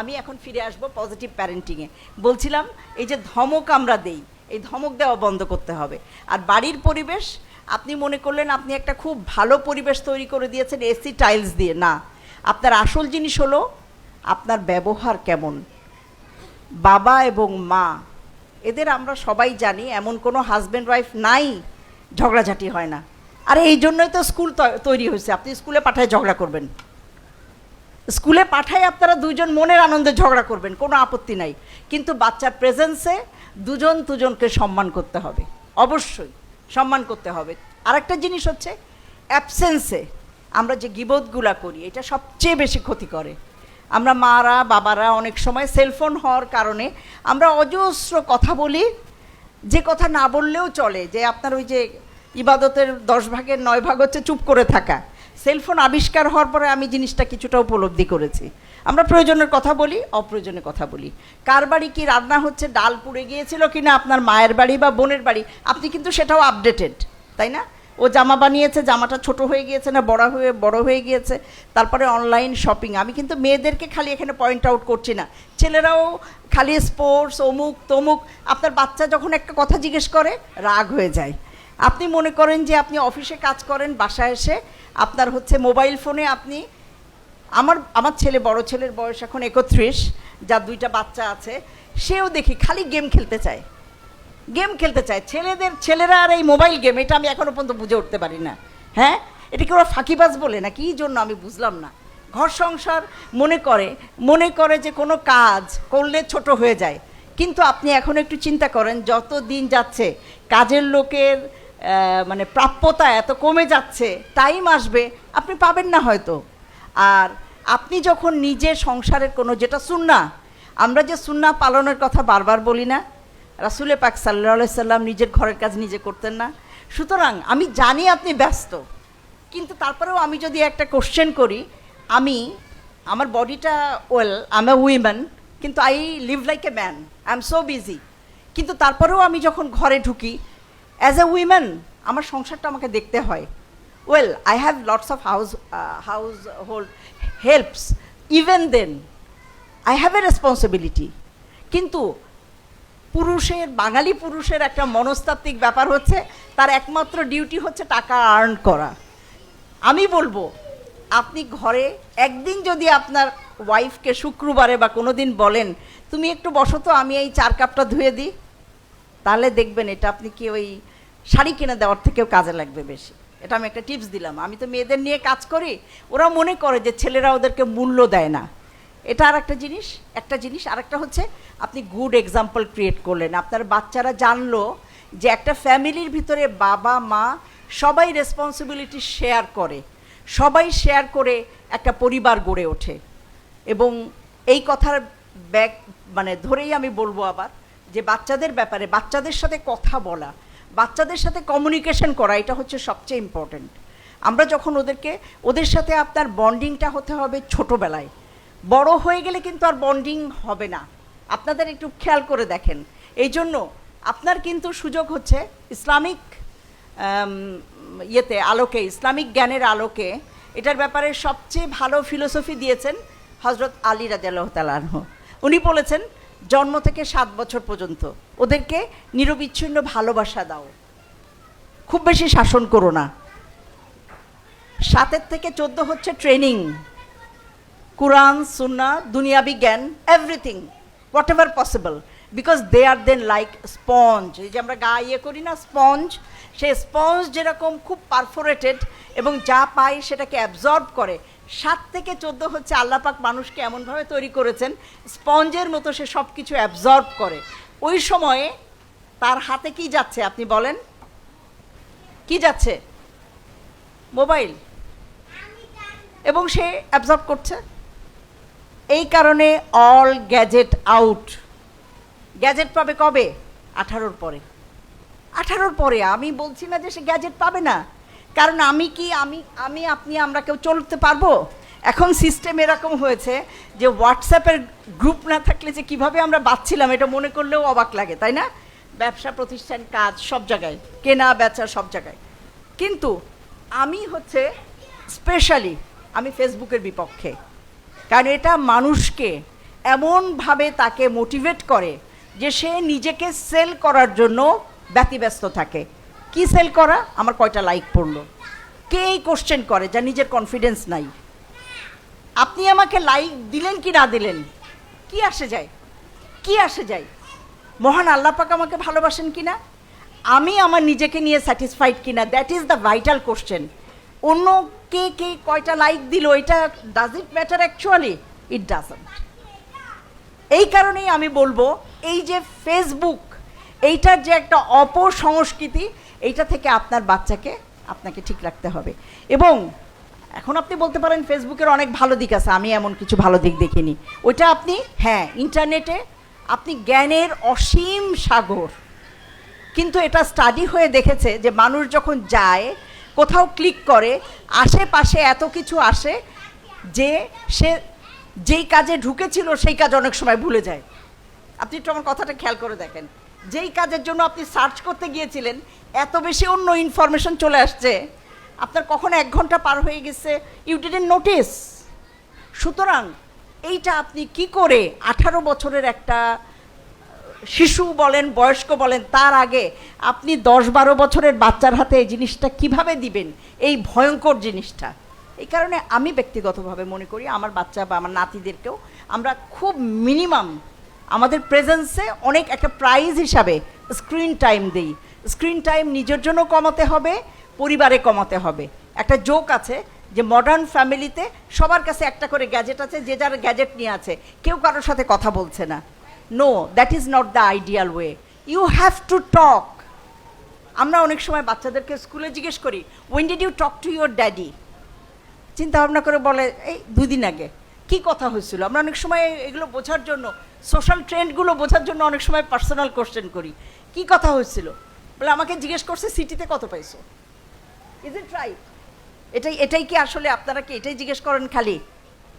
আমি এখন ফিরে আসব পজিটিভ প্যারেন্টিংয়ে বলছিলাম, এই যে ধমক আমরা দেই, এই ধমক দেওয়া বন্ধ করতে হবে। আর বাড়ির পরিবেশ, আপনি মনে করলেন আপনি একটা খুব ভালো পরিবেশ তৈরি করে দিয়েছেন, এসি টাইলস দিয়ে। না, আপনার আসল জিনিস হলো আপনার ব্যবহার কেমন। বাবা এবং মা, এদের আমরা সবাই জানি, এমন কোনো হাজব্যান্ড ওয়াইফ নাই, ঝগড়াঝাটি হয় না। আর এই জন্যই তো স্কুল তৈরি হয়েছে। আপনি স্কুলে পাঠায় ঝগড়া করবেন। স্কুলে পাঠায় আপনারা দুজন মনের আনন্দে ঝগড়া করবেন, কোনো আপত্তি নাই। কিন্তু বাচ্চার প্রেজেন্সে দুজন দুজনকে সম্মান করতে হবে, অবশ্যই সম্মান করতে হবে। আরেকটা জিনিস হচ্ছে অ্যাবসেন্সে আমরা যে গিবোধগুলা করি, এটা সবচেয়ে বেশি ক্ষতি করে। আমরা মারা, বাবারা অনেক সময় সেলফোন হওয়ার কারণে আমরা অজস্র কথা বলি, যে কথা না বললেও চলে, যে আপনার ওই যে ইবাদতের দশ ভাগের নয় ভাগ হচ্ছে চুপ করে থাকা। সেলফোন আবিষ্কার হওয়ার পরে আমি জিনিসটা কিছুটা উপলব্ধি করেছি। আমরা প্রয়োজনের কথা বলি, অপ্রয়োজনের কথা বলি। কার বাড়ি কি রান্না হচ্ছে, ডাল পুড়ে গিয়েছিল কি না আপনার মায়ের বাড়ি বা বোনের বাড়ি, আপনি কিন্তু সেটাও আপডেটেড তাই না? ও জামা বানিয়েছে, জামাটা ছোট হয়ে গিয়েছে না বড় হয়ে বড় হয়ে গিয়েছে, তারপরে অনলাইন শপিং আমি কিন্তু মেয়েদেরকে খালি এখানে পয়েন্ট আউট করছি না। ছেলেরাও খালি স্পোর্টস অমুক, তমুক, আপনার বাচ্চা যখন একটা কথা জিজ্ঞেস করে, রাগ হয়ে যায়। আপনি মনে করেন যে আপনি অফিসে কাজ করেন, বাসায় এসে আপনার হচ্ছে মোবাইল ফোনে আপনি, আমার আমার ছেলে বড় ছেলের বয়স এখন একত্রিশ, যার দুইটা বাচ্চা আছে, সেও দেখি খালি গেম খেলতে চায়। গেম খেলতে চায়। ছেলেদের, ছেলেরা আর এই মোবাইল গেম, এটা আমি এখনও পর্যন্ত বুঝে উঠতে পারি না। হ্যাঁ? এটাকে ওরা ফাঁকিবাজ বলে না কী জন্য আমি বুঝলাম না। ঘর সংসার মনে করে মনে করে যে কোনো কাজ করলে ছোট হয়ে যায়। কিন্তু আপনি এখন একটু চিন্তা করেন, যত দিন যাচ্ছে, কাজের লোকের মানে প্রাপ্যতা এত কমে যাচ্ছে, টাইম আসবে, আপনি পাবেন না হয়তো। আর আপনি যখন নিজে সংসারের কোনো, যেটা সুন্না আমরা যে সুন্না পালনের কথা বারবার বলি না, রাসুলে পাক সাল্লা সাল্লাম নিজের ঘরের কাজ নিজে করতেন না। সুতরাং আমি জানি আপনি ব্যস্ত, কিন্তু তারপরেও আমি যদি একটা কোশ্চেন করি, আমি, আমার বডিটা ওয়েল এ উইমেন কিন্তু I live like a man I am so busy কিন্তু তারপরেও আমি যখন ঘরে ঢুকি অ্যাজ এ উইমেন আমার সংসারটা আমাকে দেখতে হয়। Well I have lots of house household helps even then I have a responsibility কিন্তু পুরুষের, বাঙালি পুরুষের একটা মনস্তাত্ত্বিক ব্যাপার হচ্ছে, তার একমাত্র ডিউটি হচ্ছে টাকা আর্ন করা। আমি বলব, আপনি ঘরে একদিন যদি আপনার ওয়াইফকে শুক্রবারে বা কোনো দিন বলেন, তুমি একটু বসো তো, আমি এই চার কাপটা ধুয়ে দিই। তাহলে দেখবেন এটা আপনি কি ওই শাড়ি কিনে দেওয়ার থেকেও কাজে লাগবে বেশি। এটা আমি একটা টিপস দিলাম। আমি তো মেয়েদের নিয়ে কাজ করি ওরা মনে করে যে ছেলেরা ওদেরকে মূল্য দেয় না। এটা আর একটা জিনিস একটা জিনিস আর একটা হচ্ছে আপনি গুড এক্সাম্পল ক্রিয়েট করলেন। আপনার বাচ্চারা জানলো যে একটা ফ্যামিলির ভিতরে বাবা, মা সবাই রেসপন্সিবিলিটি শেয়ার করে। সবাই শেয়ার করে একটা পরিবার গড়ে ওঠে। এবং এই কথার ব্যাগ মানে ধরেই আমি বলব আবার যে বাচ্চাদের ব্যাপারে, বাচ্চাদের সাথে কথা বলা, বাচ্চাদের সাথে কমিউনিকেশন করা, এটা হচ্ছে সবচেয়ে ইম্পর্ট্যান্ট আমরা যখন ওদেরকে, ওদের সাথে আপনার বন্ডিংটা হতে হবে ছোটোবেলায়। বড় হয়ে গেলে কিন্তু আর বন্ডিং হবে না। আপনাদের একটু খেয়াল করে দেখেন। এই জন্য আপনার কিন্তু সুযোগ হচ্ছে ইসলামিক ইয়েতে, আলোকে, ইসলামিক জ্ঞানের আলোকে এটার ব্যাপারে সবচেয়ে ভালো ফিলোসফি দিয়েছেন হজরত আলী রাজাল্লাহ তালাহ উনি বলেছেন জন্ম থেকে সাত বছর পর্যন্ত। ওদেরকে নিরবিচ্ছিন্ন ভালোবাসা দাও। খুব বেশি শাসন করো না। সাতের থেকে চোদ্দ হচ্ছে ট্রেনিং। কোরআন সুন্না দুনিয়া বিজ্ঞান everything whatever possible because they are then like sponge এই যে আমরা গা ইয়ে করি না স্পঞ্জ সেই স্পঞ্জ যেরকম খুব পারফোরেটেড এবং যা পায় সেটাকে অ্যাবজর্ব করে সাত থেকে চোদ্দ হচ্ছে আল্লাপাক মানুষকে এমনভাবে তৈরি করেছেন, স্পঞ্জের মতো সে সব কিছু অ্যাবজর্ব করে। ওই সময়ে তার হাতে কি যাচ্ছে আপনি বলেন? কি যাচ্ছে? মোবাইল। এবং সে অ্যাবজর্ব করছে? এই কারণে অল গ্যাজেট আউট গ্যাজেট পাবে কবে? আঠারোর পরে। আঠারোর পরে, আমি বলছি না যে সে গ্যাজেট পাবে না। কারণ আমি কি, আমি আমি, আপনি, আমরা কেউ চলতে পারব? এখন সিস্টেম এরকম হয়েছে যে হোয়াটসঅ্যাপের গ্রুপ না থাকলে যে কীভাবে আমরা বাঁচছিলাম, এটা মনে করলেও অবাক লাগে, তাই না? ব্যবসা, প্রতিষ্ঠান, কাজ, সব জায়গায়, কেনা, বেচা, সব জায়গায়। কিন্তু আমি হচ্ছে স্পেশালি আমি ফেসবুকের বিপক্ষে। কারণ এটা মানুষকে এমনভাবে তাকে মোটিভেট করে যে সে নিজেকে সেল করার জন্য ব্যতিব্যস্ত থাকে। কি সেল করা? আমার কয়টা লাইক পড়ল? কে এই কোশ্চেন করে যা নিজের কনফিডেন্স নাই? আপনি আমাকে লাইক দিলেন কি না দিলেন? কি আসে যায়? কি আসে যায়? মহান আল্লাহ পাক আমাকে ভালোবাসেন কিনা আমি আমার নিজেকে নিয়ে স্যাটিসফাইড কিনা that is the vital question অন্য কে কে কয়টা লাইক দিল, এটা does it matter actually it doesn't এই কারণেই আমি বলব, এই যে ফেসবুক এইটার যে একটা অপসংস্কৃতি এইটা থেকে আপনার বাচ্চাকে আপনাকে ঠিক রাখতে হবে। এবং এখন আপনি বলতে পারেন, ফেসবুকের অনেক ভালো দিক আছে, আমি এমন কিছু ভালো দিক দেখিনি। ওইটা আপনি হ্যাঁ ইন্টারনেটে আপনি জ্ঞানের অসীম সাগর। কিন্তু এটা স্টাডি হয়ে দেখেছে যে মানুষ যখন যায়, কোথাও ক্লিক করে, আশেপাশে এত কিছু আসে যে সে যেই কাজে ঢুকেছিল, সেই কাজ অনেক সময় ভুলে যায়। আপনি একটু আমার কথাটা খেয়াল করে দেখেন। যেই কাজের জন্য আপনি সার্চ করতে গিয়েছিলেন এত বেশি অন্য ইনফরমেশন চলে আসছে। আপনার কখন এক ঘণ্টা পার হয়ে গেছে। ইউ ডিডেন্ট নোটিস সুতরাং এইটা আপনি কি করে আঠারো বছরের একটা শিশু বলেন, বয়স্ক বলেন, তার আগে আপনি দশ বারো বছরের বাচ্চার হাতে এই জিনিসটা কীভাবে দিবেন? এই ভয়ঙ্কর জিনিসটা। এই কারণে আমি ব্যক্তিগতভাবে মনে করি, আমার বাচ্চা বা আমার নাতিদেরকেও আমরা খুব মিনিমাম আমাদের প্রেজেন্সে অনেক একটা প্রাইজ হিসাবে স্ক্রিন টাইম দিই। স্ক্রিন টাইম নিজের জন্য কমাতে হবে, পরিবারে কমাতে হবে। একটা জোক আছে যে মডার্ন ফ্যামিলিতে সবার কাছে একটা করে গ্যাজেট আছে, যে যার গ্যাজেট নিয়ে আছে, কেউ কারোর সাথে কথা বলছে না। No that is not the ideal way you have to talk আমরা অনেক সময় বাচ্চাদেরকে স্কুলে জিজ্ঞেস করি when did you talk to your daddy চিন্তা ভাবনা করে বলে, এই দুদিন আগে। কি কথা হয়েছিল? আমরা অনেক সময় এগুলো বোঝার জন্য সোশ্যাল ট্রেন্ডগুলো বোঝার জন্য অনেক সময় পার্সোনাল কোশ্চেন করি। কি কথা হয়েছিল? বলে আমাকে জিজ্ঞেস করছে, সিটিতে কত পাইছো? ইজ ইট রাইট এটাই এটাই কি আসলে আপনারা কি এটাই জিজ্ঞেস করেন খালি?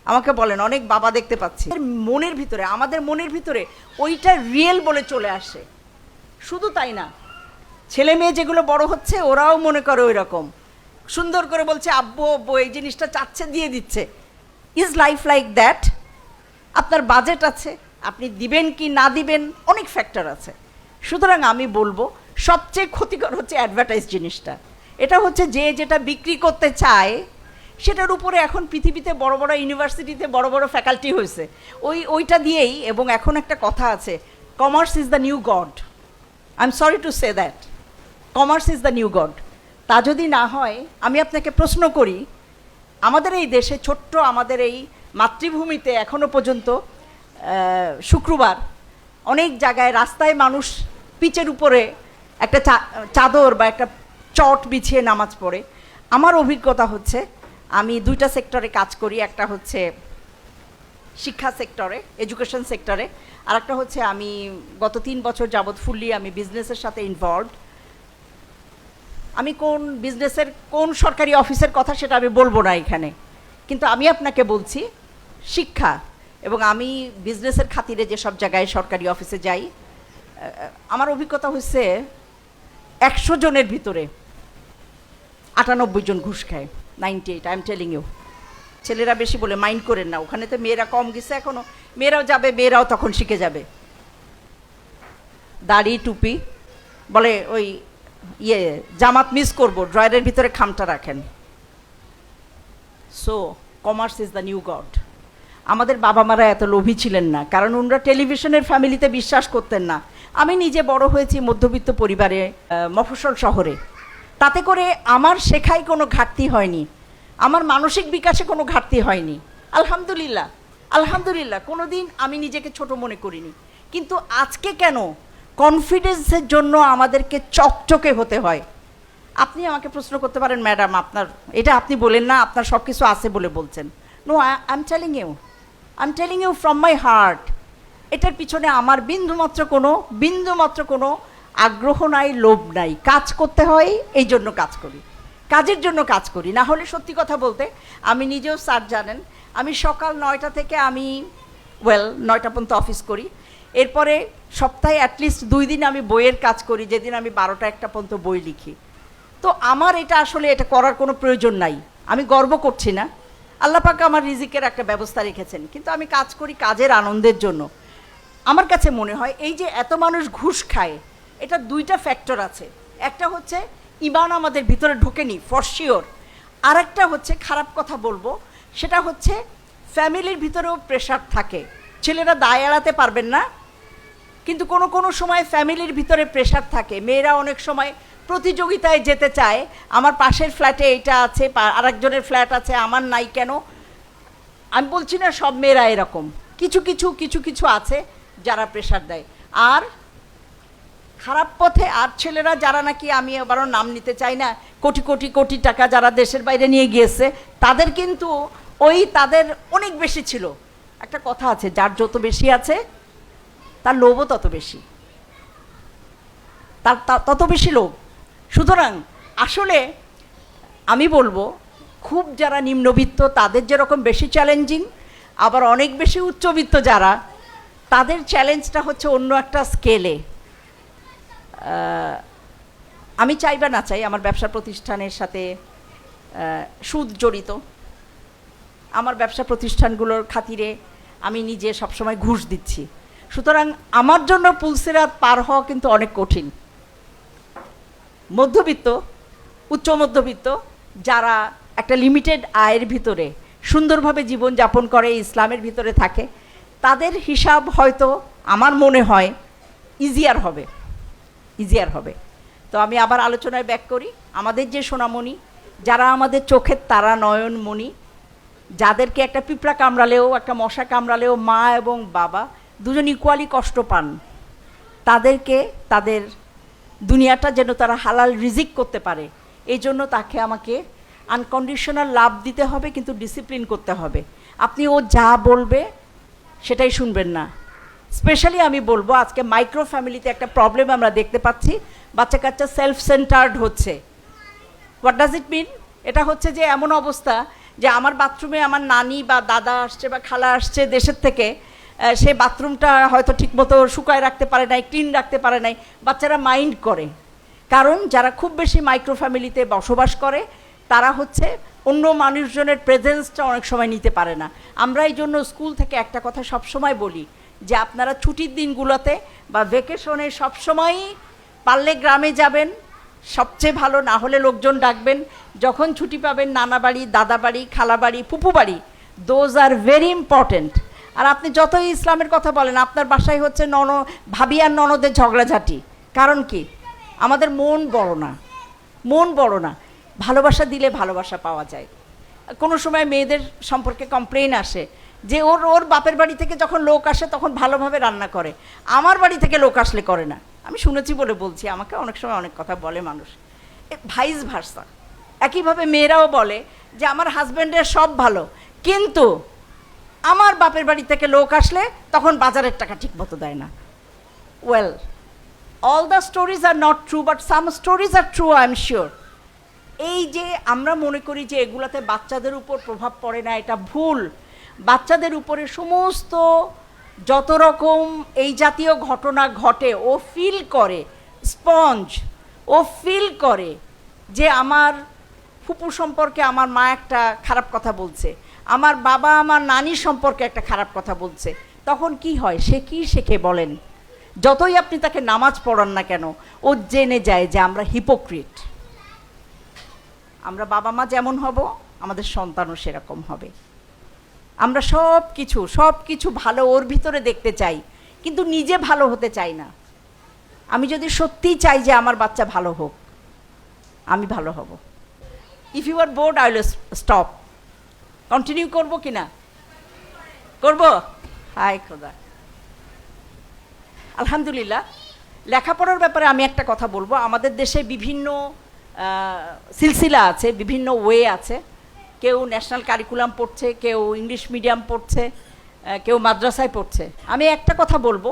আমাকে বলেন, অনেক বাবা দেখতে পাচ্ছি। মনের ভিতরে, আমাদের মনের ভিতরে ওইটা রিয়েল বলে চলে আসে। শুধু তাই না, ছেলে মেয়ে যেগুলো বড় হচ্ছে, ওরাও মনে করে ওই রকম সুন্দর করে বলছে, আব্বু আব্বু, এই জিনিসটা চাচ্ছে, দিয়ে দিচ্ছে। ইজ লাইফ লাইক দ্যাট আপনার বাজেট আছে, আপনি দিবেন কি না দিবেন, অনেক ফ্যাক্টর আছে। সুতরাং আমি বলব সবচেয়ে ক্ষতিকর হচ্ছে অ্যাডভার্টাইজ জিনিসটা। এটা হচ্ছে যে যেটা বিক্রি করতে চায়, সেটার উপরে এখন পৃথিবীতে বড় বড় ইউনিভার্সিটিতে বড় বড় ফ্যাকাল্টি হয়েছে। ওই, ওইটা দিয়েই এবং এখন একটা কথা আছে commerce is the new god I am sorry to say that commerce is the new god তা যদি না হয়, আমি আপনাকে প্রশ্ন করি, আমাদের এই দেশে ছোট্ট আমাদের এই মাতৃভূমিতে এখনও পর্যন্ত শুক্রবার অনেক জায়গায় রাস্তায় মানুষ পিচের উপরে একটা চাদর বা একটা চট বিছিয়ে নামাজ পড়ে। আমার অভিজ্ঞতা হচ্ছে, আমি দুইটা সেক্টরে কাজ করি, একটা হচ্ছে শিক্ষা সেক্টরে এডুকেশন সেক্টরে আর একটা হচ্ছে আমি গত তিন বছর যাবৎ ফুললি আমি বিজনেসের সাথে ইনভলভড আমি কোন বিজনেসের কোন সরকারি অফিসের কথা সেটা আমি বলব না এখানে। কিন্তু আমি আপনাকে বলছি, শিক্ষা এবং আমি বিজনেসের খাতিরে যেসব জায়গায় সরকারি অফিসে যাই আমার অভিজ্ঞতা হচ্ছে একশো জনের ভিতরে আটানব্বই জন ঘুষ খায় ninety eight I am telling you ছেলেরা বেশি বলে, মাইন্ড করেন না ওখানে তো মেয়েরা কম গেছে এখনও মেয়েরাও যাবে, মেয়েরাও তখন শিখে যাবে। দাড়ি, টুপি, বলে ওই ইয়ে জামাত মিস করব ড্রয়ারের ভিতরে খামটা রাখেন। So commerce is the new god আমাদের বাবা মারা এত লোভী ছিলেন না, কারণ ওনারা টেলিভিশনের ফ্যামিলিতে বিশ্বাস করতেন না। আমি নিজে বড় হয়েছি মধ্যবিত্ত পরিবারে মফস্বল শহরে। তাতে করে আমার শেখায় কোনো ঘাটতি হয়নি। আমার মানসিক বিকাশে কোনো ঘাটতি হয়নি। আলহামদুলিল্লাহ আলহামদুলিল্লাহ কোনো দিন আমি নিজেকে ছোট মনে করিনি। কিন্তু আজকে কেন? কনফিডেন্সের জন্য আমাদেরকে চকচকে হতে হয়। আপনি আমাকে প্রশ্ন করতে পারেন, ম্যাডাম, আপনার, এটা আপনি বলেন না, আপনার সব কিছু আছে বলে বলছেন। No I am telling you I am telling you from my heart এটার পিছনে আমার বিন্দুমাত্র কোনো বিন্দুমাত্র কোনো আগ্রহ নাই, লোভ নাই। কাজ করতে হয়, এই জন্য কাজ করি। কাজের জন্য কাজ করি। না হলে সত্যি কথা বলতে, আমি নিজেও স্যার জানেন, আমি সকাল নয়টা থেকে আমি ওয়েল নয়টা পর্যন্ত অফিস করি। এরপরে সপ্তাহে অ্যাটলিস্ট দুই দিন আমি বইয়ের কাজ করি, যেদিন আমি বারোটা একটা পর্যন্ত বই লিখি। তো আমার এটা আসলে, এটা করার কোনো প্রয়োজন নাই। আমি গর্ব করছি না। আল্লাহ পাক আমার রিজিকের একটা ব্যবস্থা রেখেছেন। কিন্তু আমি কাজ করি কাজের আনন্দের জন্য। আমার কাছে মনে হয় এই যে এত মানুষ ঘুষ খায়, এটা দুইটা ফ্যাক্টর আছে। একটা হচ্ছে, ইমান আমাদের ভিতরে ঢোকেনি ফর আর একটা হচ্ছে, খারাপ কথা বলব, সেটা হচ্ছে, ফ্যামিলির ভিতরেও প্রেশার থাকে। ছেলেরা দায় এড়াতে পারবেন না, কিন্তু কোনো কোনো সময় ফ্যামিলির ভিতরে প্রেশার থাকে। মেয়েরা অনেক সময় প্রতিযোগিতায় যেতে চায়, আমার পাশের ফ্ল্যাটে এইটা আছে আরেকজনের ফ্ল্যাট আছে, আমার নাই কেন? আমি বলছি না সব মেয়েরা এরকম। কিছু কিছু কিছু কিছু আছে যারা প্রেশার দেয়। আর খারাপ পথে আর ছেলেরা যারা নাকি আমি আবারও নাম নিতে চাই না, কোটি কোটি কোটি টাকা যারা দেশের বাইরে নিয়ে গিয়েছে, তাদের কিন্তু ওই তাদের অনেক বেশি ছিল। একটা কথা আছে, যার যত বেশি আছে, তার লোভও তত বেশি। তার তত বেশি লোভ। সুতরাং আসলে আমি বলব, খুব যারা নিম্নবিত্ত, তাদের যেরকম বেশি চ্যালেঞ্জিং আবার অনেক বেশি উচ্চবিত্ত যারা তাদের চ্যালেঞ্জটা হচ্ছে অন্য একটা স্কেলে। আমি চাই বা না চাই আমার ব্যবসা প্রতিষ্ঠানের সাথে সুদ জড়িত। আমার ব্যবসা প্রতিষ্ঠানগুলোর খাতিরে আমি নিজে সবসময় ঘুষ দিচ্ছি। সুতরাং আমার জন্য পুলসেরাত পার হওয়া কিন্তু অনেক কঠিন। মধ্যবিত্ত, উচ্চ মধ্যবিত্ত, যারা একটা লিমিটেড আয়ের ভিতরে সুন্দরভাবে জীবনযাপন করে, ইসলামের ভিতরে থাকে তাদের হিসাব হয়তো আমার মনে হয় ইজিয়ার হবে ইজিয়ার হবে। তো আমি আবার আলোচনায় ব্যাক করি। আমাদের যে সোনামণি, যারা আমাদের চোখের তারা নয়নমণি, যাদেরকে একটা পিঁপড়া কামড়ালেও, একটা মশা কামড়ালেও মা এবং বাবা দুজন ইকুয়ালি কষ্ট পান, তাদেরকে তাদের দুনিয়াটা যেন তারা হালাল রিজিক করতে পারে, এই জন্য তাকে আমাকে আনকন্ডিশনাল লাভ দিতে হবে, কিন্তু ডিসিপ্লিন করতে হবে। আপনি ও যা বলবে সেটাই শুনবেন না। স্পেশালি আমি বলব, আজকে মাইক্রো ফ্যামিলিতে একটা প্রবলেম আমরা দেখতে পাচ্ছি, বাচ্চা কাচ্চা সেলফ সেন্টার্ড হচ্ছে। হোয়াট ডাজ ইট মিন এটা হচ্ছে যে এমন অবস্থা যে আমার বাথরুমে আমার নানি বা দাদা আসছে বা খালা আসছে দেশের থেকে সে বাথরুমটা হয়তো ঠিকমতো শুকায় রাখতে পারে নাই ক্লিন রাখতে পারে নাই, বাচ্চারা মাইন্ড করে। কারণ যারা খুব বেশি মাইক্রো ফ্যামিলিতে বসবাস করে তারা হচ্ছে অন্য মানুষজনের প্রেজেন্সটা অনেক সময় নিতে পারে না। আমরা এই জন্য স্কুল থেকে একটা কথা সবসময় বলি যে আপনারা ছুটির দিনগুলোতে বা ভেকেশনে সবসময়ই পারলে গ্রামে যাবেন, সবচেয়ে ভালো না হলে লোকজন ডাকবেন, যখন ছুটি পাবেন নানা বাড়ি, দাদা বাড়ি, খালা বাড়ি ফুপু বাড়ি। দোজ আর ভেরি ইম্পর্ট্যান্ট আর আপনি যতই ইসলামের কথা বলেন, আপনার বাসায় হচ্ছে নন, ভাবি আর ননদের ঝগড়াঝাটি। কারণ কি? আমাদের মন বড় না। মন বড় না। ভালোবাসা দিলে ভালোবাসা পাওয়া যায়। কোনো সময় মেয়েদের সম্পর্কে কমপ্লেন আসে যে ওর ওর বাপের বাড়ি থেকে যখন লোক আসে তখন ভালোভাবে রান্না করে। আমার বাড়ি থেকে লোক আসলে করে না। আমি শুনেছি বলে বলছি, আমাকে অনেক সময় অনেক কথা বলে মানুষ। ভাইস ভার্সা একইভাবে মেয়েরাও বলে যে, আমার হাজব্যান্ডের সব ভালো। কিন্তু আমার বাপের বাড়ি থেকে লোক আসলে তখন বাজারের টাকা ঠিক মতো দেয় না। Well all the stories are not true but some stories are true I am sure এই যে আমরা মনে করি যে এগুলাতে বাচ্চাদের উপর প্রভাব পড়ে না, এটা ভুল। বাচ্চাদের উপরে সমস্ত যত রকম এই জাতীয় ঘটনা ঘটে, ও ফিল করে স্পঞ্জ ও ফিল করে যে আমার ফুপু সম্পর্কে আমার মা একটা খারাপ কথা বলছে, আমার বাবা আমার নানি সম্পর্কে একটা খারাপ কথা বলছে, তখন কি হয়? সে কি শেখে বলেন? যতই আপনি তাকে নামাজ পড়ান না কেন, ও জেনে যায় যে আমরা হিপোক্রিট আমরা বাবা মা যেমন হব, আমাদের সন্তানও সেরকম হবে। আমরা সব কিছু সব কিছু ভালো ওর ভিতরে দেখতে চাই, কিন্তু নিজে ভালো হতে চাই না। আমি যদি সত্যিই চাই যে আমার বাচ্চা ভালো হোক, আমি ভালো হব। If you are bored I will stop continue করব কি না? করব? হাই খোদা। আলহামদুলিল্লাহ, লেখাপড়ার ব্যাপারে আমি একটা কথা বলব। আমাদের দেশে বিভিন্ন সিলসিলা আছে, বিভিন্ন ওয়ে আছে। কেউ ন্যাশনাল কারিকুলাম পড়ছে, কেউ ইংলিশ মিডিয়াম পড়ছে কেউ মাদ্রাসায় পড়ছে। আমি একটা কথা বলব,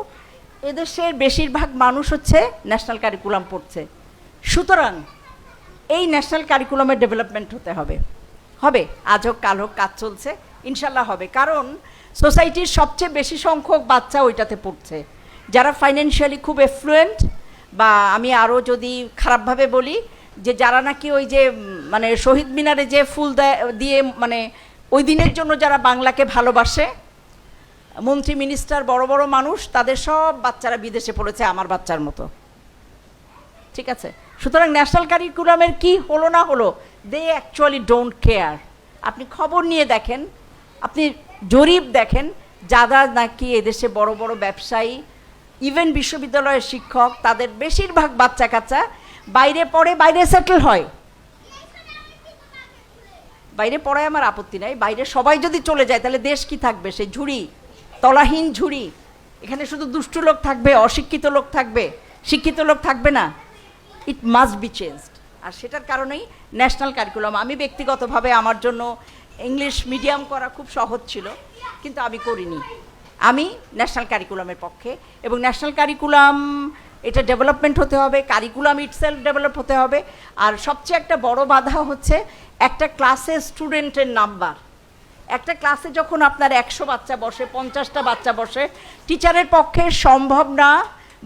এদেশের বেশিরভাগ মানুষ হচ্ছে ন্যাশনাল কারিকুলাম পড়ছে। সুতরাং, এই ন্যাশনাল কারিকুলামের ডেভেলপমেন্ট হতে হবে। হবে, আজ হোক, কাল হোক, কাজ চলছে, ইনশাল্লাহ হবে। কারণ সোসাইটির সবচেয়ে বেশি সংখ্যক বাচ্চা ওইটাতে পড়ছে। যারা ফাইন্যান্সিয়ালি খুব এফ্লুয়েন্ট বা আমি আরও যদি খারাপভাবে বলি যে যারা নাকি ওই যে মানে শহীদ মিনারে যে ফুল দেয় মানে ওই দিনের জন্য যারা বাংলাকে ভালোবাসে, মন্ত্রী, মিনিস্টার, বড় বড় মানুষ, তাদের সব বাচ্চারা বিদেশে পড়েছে আমার বাচ্চার মতো। ঠিক আছে? সুতরাং ন্যাশনাল কারিকুলামের কি হলো না হলো দে অ্যাকচুয়ালি ডোন্ট কেয়ার আপনি খবর নিয়ে দেখেন, আপনি জরিপ দেখেন, যারা নাকি এদেশে বড় বড় ব্যবসায়ী ইভেন বিশ্ববিদ্যালয়ের শিক্ষক, তাদের বেশিরভাগ বাচ্চা কাচ্চা বাইরে পড়ে, বাইরে সেটেল হয়। বাইরে পড়ায় আমার আপত্তি নাই। বাইরে সবাই যদি চলে যায়, তাহলে দেশ কি থাকবে? সেই ঝুড়ি, তলাহীন ঝুড়ি। এখানে শুধু দুষ্টু লোক থাকবে, অশিক্ষিত লোক থাকবে। শিক্ষিত লোক থাকবে না। ইট মাস্ট বি চেঞ্জড আর সেটার কারণেই ন্যাশনাল কারিকুলাম আমি ব্যক্তিগতভাবে আমার জন্য ইংলিশ মিডিয়াম করা খুব সহজ ছিল, কিন্তু আমি করিনি। আমি ন্যাশনাল কারিকুলামের পক্ষে। এবং ন্যাশনাল কারিকুলাম এটা ডেভেলপমেন্ট হতে হবে কারিকুলাম ইটসেলফ ডেভেলপ হতে হবে। আর সবচেয়ে একটা বড় বাধা হচ্ছে একটা ক্লাসে স্টুডেন্টের নাম্বার একটা ক্লাসে যখন আপনার একশো বাচ্চা বসে, পঞ্চাশটা বাচ্চা বসে টিচারের পক্ষে সম্ভব না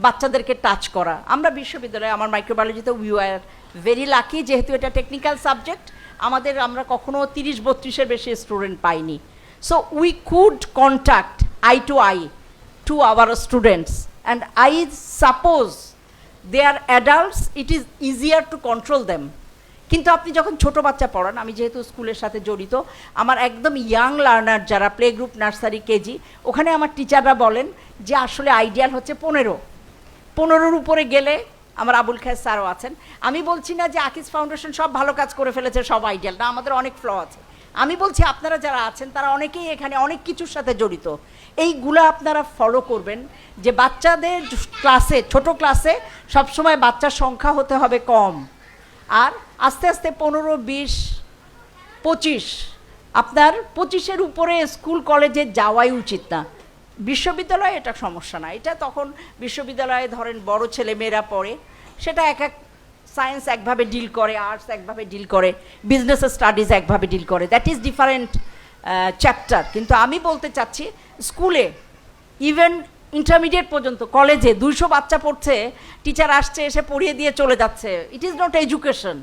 বাচ্চাদেরকে টাচ করা। আমরা বিশ্ববিদ্যালয়ে, আমার মাইক্রোবায়োলজিতে উই আর ভেরি লাকি যেহেতু এটা টেকনিক্যাল সাবজেক্ট আমাদের আমরা কখনো তিরিশ, বত্রিশের বেশি স্টুডেন্ট পাইনি। So we could contact eye to eye to our students and I suppose they are adults it is easier to control them কিন্তু আপনি যখন ছোট বাচ্চা পড়ান, আমি যেহেতু স্কুলের সাথে জড়িত, আমার একদম ইয়াং লার্নার যারা প্লে গ্রুপ নার্সারি কেজি ওখানে আমার টিচাররা বলেন যে আসলে আইডিয়াল হচ্ছে পনেরো। পনেরোর উপরে গেলে আমার আবুল খায় স্যারও আছেন। আমি বলছি না যে আকিস ফাউন্ডেশন সব ভালো কাজ করে ফেলেছে, সব আইডিয়াল না, আমাদের অনেক ফ্ল আছে। আমি বলছি, আপনারা যারা আছেন, তারা অনেকেই এখানে অনেক কিছুর সাথে জড়িত। এইগুলো আপনারা ফলো করবেন, যে বাচ্চাদের ক্লাসে ছোট ক্লাসে সবসময় বাচ্চার সংখ্যা হতে হবে কম। আর আস্তে আস্তে পনেরো, বিশ, পঁচিশ, আপনার পঁচিশের উপরে স্কুল কলেজে যাওয়াই উচিত না। বিশ্ববিদ্যালয়ে এটা সমস্যা না। এটা তখন বিশ্ববিদ্যালয়ে ধরেন বড় ছেলে মেয়েরা পড়ে, সেটা এক এক সায়েন্স একভাবে ডিল করে আর্টস একভাবে ডিল করে বিজনেস স্টাডিজ একভাবে ডিল করে। দ্যাট ইজ ডিফারেন্ট চ্যাপ্টার কিন্তু আমি বলতে চাচ্ছি স্কুলে ইভেন ইন্টারমিডিয়েট পর্যন্ত কলেজে দুইশো বাচ্চা পড়ছে টিচার আসছে, এসে পড়িয়ে দিয়ে চলে যাচ্ছে। It is not education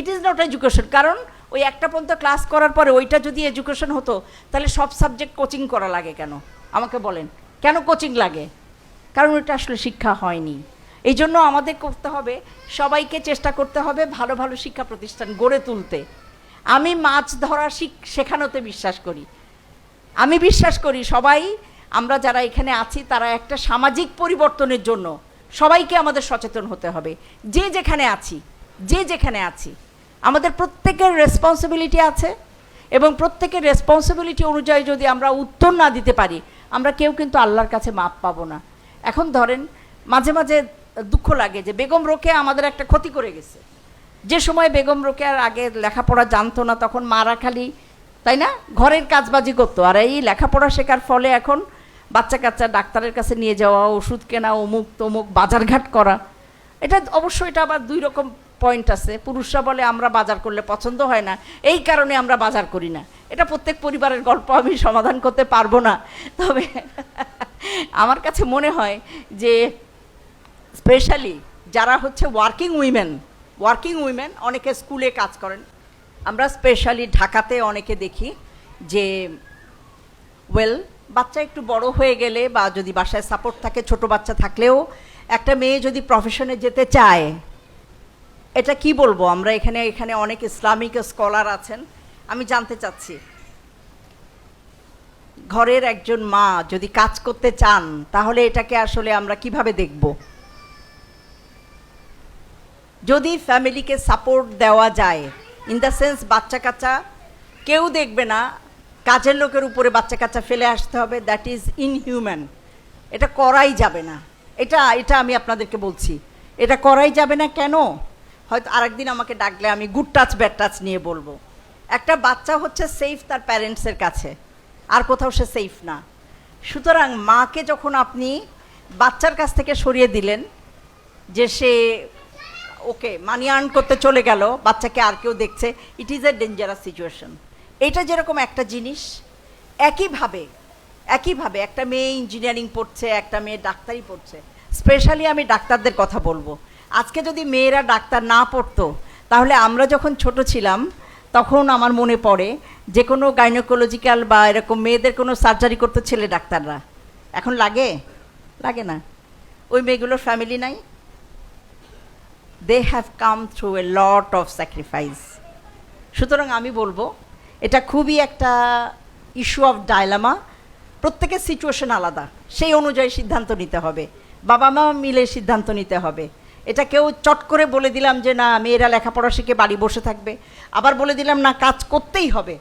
it is not education কারণ, ওই একটা পর্যন্ত ক্লাস করার পরে ওইটা যদি এডুকেশন হতো, তাহলে সব সাবজেক্ট কোচিং করা লাগে কেন? আমাকে বলেন। কেন কোচিং লাগে? কারণ এটা আসলে শিক্ষা হয়নি। এই জন্য আমাদের করতে হবে, সবাইকে চেষ্টা করতে হবে ভালো ভালো শিক্ষা প্রতিষ্ঠান গড়ে তুলতে। আমি মাছ ধরা শিখ, শেখানোতে বিশ্বাস করি। আমি বিশ্বাস করি সবাই, আমরা যারা এখানে আছি তারা একটা সামাজিক পরিবর্তনের জন্য সবাইকে আমাদের সচেতন হতে হবে। যে যেখানে আছি, যে যেখানে আছি, আমাদের প্রত্যেকের রেসপন্সিবিলিটি আছে এবং প্রত্যেকের রেসপন্সিবিলিটি অনুযায়ী যদি আমরা উত্তর না দিতে পারি, আমরা কেউ কিন্তু আল্লাহর কাছে মাপ পাবো না। এখন ধরেন, মাঝে মাঝে দুঃখ লাগে যে বেগম রোকে আমাদের একটা ক্ষতি করে গেছে। যে সময় বেগম রোকে আর আগে লেখাপড়া জানতো না, তখন মারা খালি, তাই না? ঘরের কাজবাজি করতো। আর এই লেখাপড়া শেখার ফলে এখন বাচ্চা কাচ্চা ডাক্তারের কাছে নিয়ে যাওয়া, ওষুধ কেনা, অমুক তমুক বাজারঘাট করা। এটা অবশ্যই এটা আবার দুই রকম পয়েন্ট আছে। পুরুষরা বলে আমরা বাজার করলে পছন্দ হয় না, এই কারণে আমরা বাজার করি না। এটা প্রত্যেক পরিবারের গল্প, আমি সমাধান করতে পারব না। তবে আমার কাছে মনে হয় যে স্পেশালি যারা হচ্ছে ওয়ার্কিং উইমেন ওয়ার্কিং উইমেন অনেকে স্কুলে কাজ করেন। আমরা স্পেশালি ঢাকাতে অনেকে দেখি যে ওয়েল বাচ্চা একটু বড় হয়ে গেলে বা যদি বাসায় সাপোর্ট থাকে, ছোট বাচ্চা থাকলেও একটা মেয়ে যদি প্রফেশনে যেতে চায়, এটা কি বলব? আমরা এখানে এখানে অনেক ইসলামিক স্কলার আছেন। আমি জানতে চাচ্ছি, ঘরের একজন মা যদি কাজ করতে চান, তাহলে এটাকে আসলে আমরা কীভাবে দেখব? যদি ফ্যামিলিকে সাপোর্ট দেওয়া যায় ইন দ্য সেন্স বাচ্চা কাচ্চা কেউ দেখবে না, কাজের লোকের উপরে বাচ্চা কাচ্চা ফেলে আসতে হবে দ্যাট ইজ ইনহিউম্যান এটা করাই যাবে না। এটা এটা আমি আপনাদেরকে বলছি। এটা করাই যাবে না কেন? হয়তো আরেকদিন আমাকে ডাকলে আমি গুড টাচ ব্যাড টাচ নিয়ে বলব। একটা বাচ্চা হচ্ছে সেফ তার প্যারেন্টসের কাছে, আর কোথাও সে সেফ না। সুতরাং মাকে যখন আপনি বাচ্চার কাছ থেকে সরিয়ে দিলেন, যে সে ওকে মানি আর্ন করতে চলে গেল, বাচ্চাকে আর কেউ দেখছে it is a dangerous situation এটা যেরকম একটা জিনিস, একইভাবে একইভাবে একটা মেয়ে ইঞ্জিনিয়ারিং পড়ছে, একটা মেয়ে ডাক্তারি পড়ছে স্পেশালি আমি ডাক্তারদের কথা বলব। আজকে যদি মেয়েরা ডাক্তার না পড়তো, তাহলে আমরা যখন ছোট ছিলাম, তখন আমার মনে পড়ে যে কোনো গাইনোকোলজিক্যাল বা এরকম মেয়েদের কোনো সার্জারি করতো ছেলে ডাক্তাররা। এখন লাগে? লাগে না। ওই মেয়েগুলোর ফ্যামিলি নাই? They have come through a lot of sacrifice সুতরাং আমি বলব, এটা খুবই একটা ইস্যু অফ ডায়লামা প্রত্যেকের সিচুয়েশন আলাদা। সেই অনুযায়ী সিদ্ধান্ত নিতে হবে। বাবা মা মিলে সিদ্ধান্ত নিতে হবে। এটা কেউ চট করে বলে দিলাম যে, না, মেয়েরা লেখাপড়া শিখে বাড়ি বসে থাকবে। আবার বলে দিলাম, না, কাজ করতেই হবে।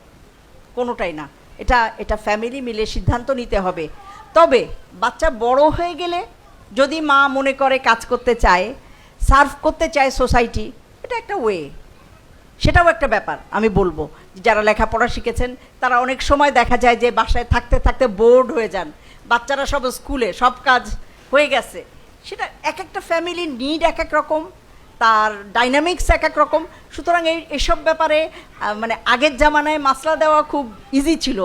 কোনোটাই না। এটা এটা ফ্যামিলি মিলে সিদ্ধান্ত নিতে হবে। তবে বাচ্চা বড় হয়ে গেলে যদি মা মনে করে কাজ করতে চায় সার্ভ করতে চায় সোসাইটি, এটা একটা ওয়ে। সেটাও একটা ব্যাপার, আমি বলব। যারা লেখাপড়া শিখেছেন, তারা অনেক সময় দেখা যায় যে বাসায় থাকতে থাকতে বোর্ড হয়ে যান। বাচ্চারা সব স্কুলে, সব কাজ হয়ে গেছে। সেটা এক একটা ফ্যামিলির নিড এক এক রকম, তার ডাইনামিক্স এক এক রকম। সুতরাং এই, এসব ব্যাপারে মানে আগের জামানায় মাসলা দেওয়া খুব ইজি ছিল,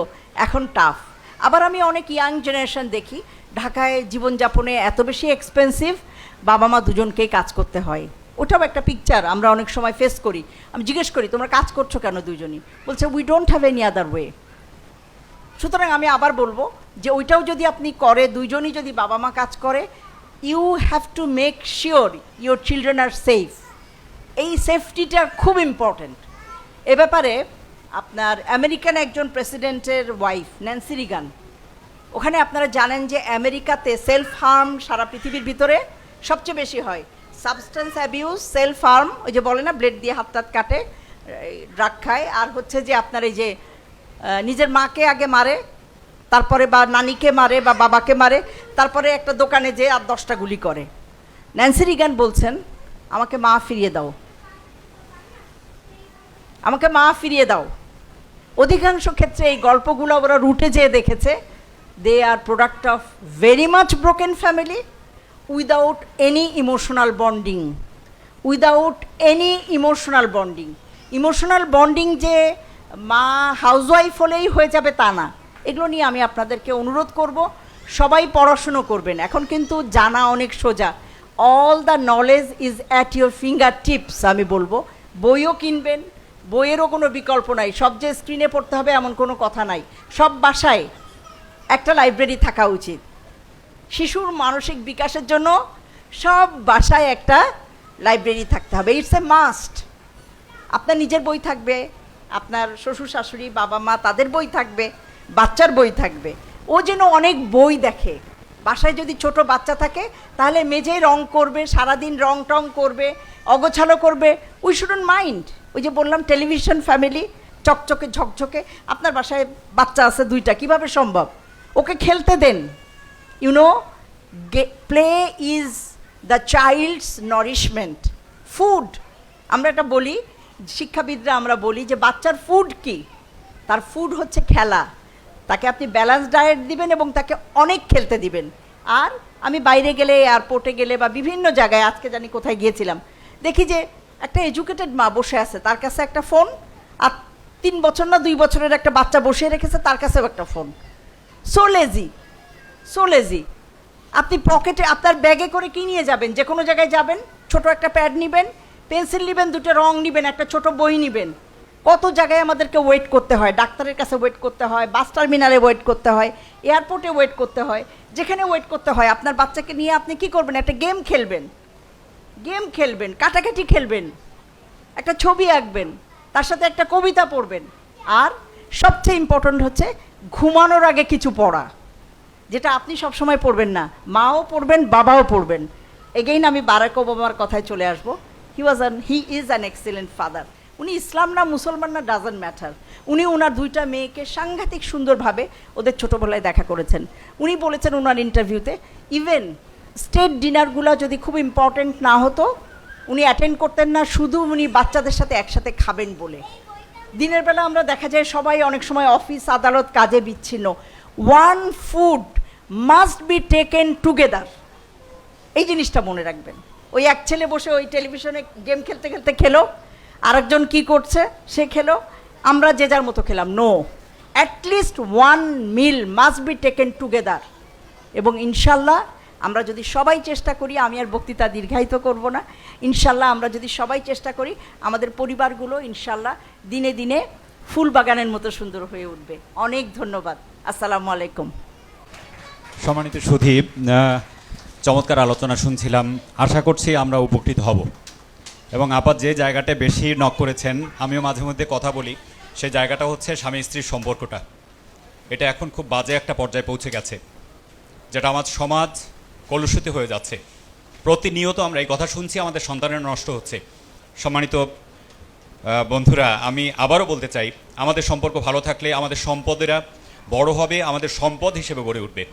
এখন টাফ আবার আমি অনেক ইয়াং জেনারেশন দেখি ঢাকায় জীবনযাপনে এত বেশি এক্সপেন্সিভ বাবা মা দুজনকেই কাজ করতে হয়। ওটাও একটা পিকচার আমরা অনেক সময় ফেস করি। আমি জিজ্ঞেস করি, তোমরা কাজ করছ কেন দুজনই? বলছে we don't have any other way সুতরাং আমি আবার বলব যে ওইটাও যদি আপনি করে, দুইজনই যদি বাবা মা কাজ করে you have to make sure your children are safe এই সেফটিটা খুব ইম্পর্ট্যান্ট এ ব্যাপারে আপনার আমেরিকান একজন প্রেসিডেন্টের ওয়াইফ ন্যান্সি রিগান ওখানে আপনারা জানেন যে আমেরিকাতে সেলফ হার্ম সারা পৃথিবীর ভিতরে সবচেয়ে বেশি হয়। সাবস্টেন্স অ্যাবিউজ সেলফ হার্ম ওই যে বলে না ব্লেড দিয়ে হাত কাটে ড্রাগ খায়। আর হচ্ছে যে আপনার এই যে নিজের মাকে আগে মারে, তারপরে বা নানিকে মারে বা বাবাকে মারে, তারপরে একটা দোকানে যে আর দশটা গুলি করে। ন্যান্সি রিগান বলছেন, আমাকে মা ফিরিয়ে দাও। আমাকে মা ফিরিয়ে দাও। অধিকাংশ ক্ষেত্রে এই গল্পগুলো ওরা রুটে যেয়ে দেখেছে। They are product of very much broken family without any emotional bonding without any emotional bonding emotional bonding যে মা হাউসওয়াইফ হলেই হয়ে যাবে তা না। এগুলো নিয়ে আমি আপনাদেরকে অনুরোধ করব। সবাই পড়াশুনো করবেন। এখন কিন্তু জানা অনেক সোজা। All the knowledge is at your finger tips আমি বলব। বইও কিনবেন, বইয়েরও কোনো বিকল্প নাই। সব যে স্ক্রিনে পড়তে হবে এমন কোনো কথা নাই। সব বাসায়। একটা লাইব্রেরি থাকা উচিত। শিশুর মানসিক বিকাশের জন্য সব বাসায় একটা লাইব্রেরি থাকতে হবে। ইটস এ মাস্ট আপনার নিজের বই থাকবে, আপনার শ্বশুর, শাশুড়ি, বাবা মা, তাদের বই থাকবে, বাচ্চার বই থাকবে। ও যেন অনেক বই দেখে। বাসায় যদি ছোট বাচ্চা থাকে, তাহলে মেঝেই রং করবে, সারাদিন রং টং করবে, অগোছালো করবে। উই শুডন্ট মাইন্ড ওই যে বললাম টেলিভিশন ফ্যামিলি চকচকে, ঝকঝকে। আপনার বাসায় বাচ্চা আছে দুইটা, কীভাবে সম্ভব? ওকে খেলতে দেন। You know play is the child's nourishment food আমরা এটা বলি, শিক্ষাবিদরা আমরা বলি যে বাচ্চার ফুড কি? তার ফুড হচ্ছে খেলা। তাকে আপনি ব্যালেন্স ডায়েট দিবেন এবং তাকে অনেক খেলতে দিবেন। আর আমি বাইরে গেলে এয়ারপোর্টে গেলে বা বিভিন্ন জায়গায়, আজকে জানি কোথায় গিয়েছিলাম, দেখি যে একটা এডুকেটেড মা বসে আছে, তার কাছে একটা ফোন আর তিন বছর না দুই বছরের একটা বাচ্চা বসিয়ে রেখেছে, তার কাছেও একটা phone so lazy so lazy আপনি পকেটে, আপনার ব্যাগে করে কি নিয়ে যাবেন? যে কোনো জায়গায় যাবেন, ছোট একটা প্যাড নেবেন, পেন্সিল নেবেন, দুটো রং নেবেন, একটা ছোট বই নেবেন। কত জায়গায় আমাদেরকে ওয়েট করতে হয়? ডাক্তারের কাছে ওয়েট করতে হয়, বাস টার্মিনালে ওয়েট করতে হয়, এয়ারপোর্টে ওয়েট করতে হয়, যেখানে ওয়েট করতে হয়, আপনার বাচ্চাকে নিয়ে আপনি কি করবেন? একটা গেম খেলবেন। গেম খেলবেন, কাটাকাটি খেলবেন, একটা ছবি আঁকবেন, তার সাথে একটা কবিতা পড়বেন। আর সবচেয়ে ইম্পর্ট্যান্ট হচ্ছে ঘুমানোর আগে কিছু পড়া, যেটা আপনি সব সময় পড়বেন না। মাও পড়বেন, বাবাও পড়বেন। এগেইন আমি বারাক ওবামার কথায় চলে আসব। He was an he is an excellent father উনি ইসলাম না, মুসলমান না ডাজেন্ট ম্যাটার উনি ওনার দুইটা মেয়েকে সাংঘাতিক সুন্দরভাবে ওদের ছোটোবেলায় দেখা করেছেন। উনি বলেছেন ওনার ইন্টারভিউতে ইভেন স্টেট ডিনারগুলো যদি খুব ইম্পর্ট্যান্ট না হতো, উনি অ্যাটেন্ড করতেন না, শুধু উনি বাচ্চাদের সাথে একসাথে খাবেন বলে। দিনের বেলা আমরা দেখা যায় সবাই অনেক সময় অফিস, আদালত কাজে বিচ্ছিন্ন। One food must be taken together এই জিনিসটা মনে রাখবেন। ওই এক ছেলে বসে ওই টেলিভিশনে গেম খেলতে খেলতে খেলো, আরেকজন কি করছে সে খেলো, আমরা যে যার মতো খেলাম। No at least one meal must be taken together এবং ইনশাল্লাহ আমরা যদি সবাই চেষ্টা করি, আমি আর বক্তৃতা দীর্ঘায়িত করব না। ইনশাল্লাহ আমরা যদি সবাই চেষ্টা করি, আমাদের পরিবারগুলো ইনশাল্লাহ দিনে দিনে ফুল বাগানের মতো সুন্দর হয়ে উঠবে। অনেক ধন্যবাদ। আসসালামু আলাইকুম। সম্মানিত সুধীপ চমৎকার আলোচনা শুনছিলাম। আশা করছি আমরা উপকৃত হব। এবং আপাত যে জায়গাটা বেশি নক করেছেন, আমিও মাঝে মধ্যে কথা বলি। সেই জায়গাটা হচ্ছে স্বামী স্ত্রীর সম্পর্কটা। এটা এখন খুব বাজে একটা পর্যায়ে পৌঁছে গেছে। যেটা আমার সমাজ কলুষিত হয়ে যাচ্ছে। প্রতিনিয়ত আমরা এই কথা শুনছি, আমাদের সন্তানের নষ্ট হচ্ছে। সম্মানিত বন্ধুরা, আমি আবারও বলতে চাই, আমাদের সম্পর্ক ভালো থাকলে আমাদের সম্পদেরা বড় হবে, আমাদের সম্পদ হিসেবে গড়ে উঠবে।